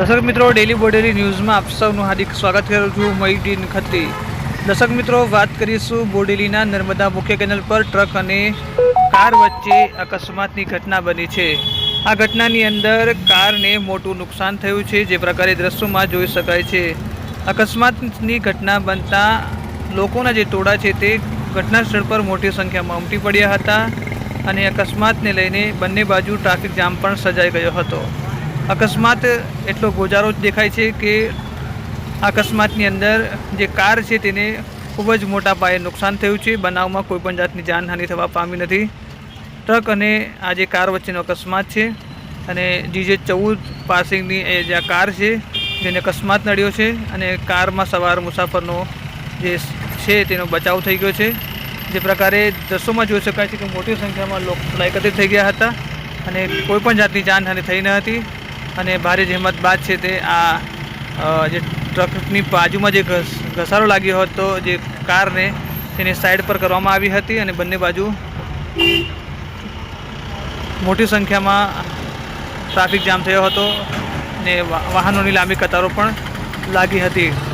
દર્શક મિત્રો ડેલી બોડેલી ન્યૂઝમાં આપ સૌનું હાર્દિક સ્વાગત કરું છું મહીદીન ખત્રી. દર્શક મિત્રો, વાત કરીશું બોડેલીના નર્મદા મુખ્ય કેનલ પર ટ્રક અને કાર વચ્ચે અકસ્માતની ઘટના બની છે. આ ઘટનાની અંદર કારને મોટું નુકસાન થયું છે, જે પ્રકારે દ્રશ્યોમાં જોઈ શકાય છે. અકસ્માતની ઘટના બનતા લોકોના જે ટોળા છે તે ઘટના સ્થળ પર મોટી સંખ્યામાં ઉમટી પડ્યા હતા અને અકસ્માતને લઈને બંને બાજુ ટ્રાફિક જામ પણ સર્જાઈ ગયો હતો. અકસ્માત એટલો ગોજારો જ દેખાય છે કે અકસ્માતની અંદર જે કાર છે તેને ખૂબ જ મોટા પાયે નુકસાન થયું છે. બનાવમાં કોઈપણ જાતની જાનહાનિ થવા પામી નથી. ટ્રક અને આ જે કાર વચ્ચેનો અકસ્માત છે અને જીજે ચૌદ પાસિંગની એ જે કાર છે જેને અકસ્માત નડ્યો છે અને કારમાં સવાર મુસાફરનો જે છે તેનો બચાવ થઈ ગયો છે. જે પ્રકારે દ્રશ્યોમાં જોઈ શકાય છે કે મોટી સંખ્યામાં લોકો એકત્રિત થઈ ગયા હતા અને કોઈપણ જાતની જાનહાનિ થઈ ન હતી. અને ભારે જહેમત બાદ છે તે આ જે ટ્રકની બાજુમાં જે ઘસ, ઘસારો લાગ્યો હતો જે કારને તેની સાઈડ પર કરવામાં આવી હતી અને બંને બાજુ મોટી સંખ્યામાં ટ્રાફિક જામ થયો હતો ને વાહનોની લાંબી કતારો પણ લાગી હતી.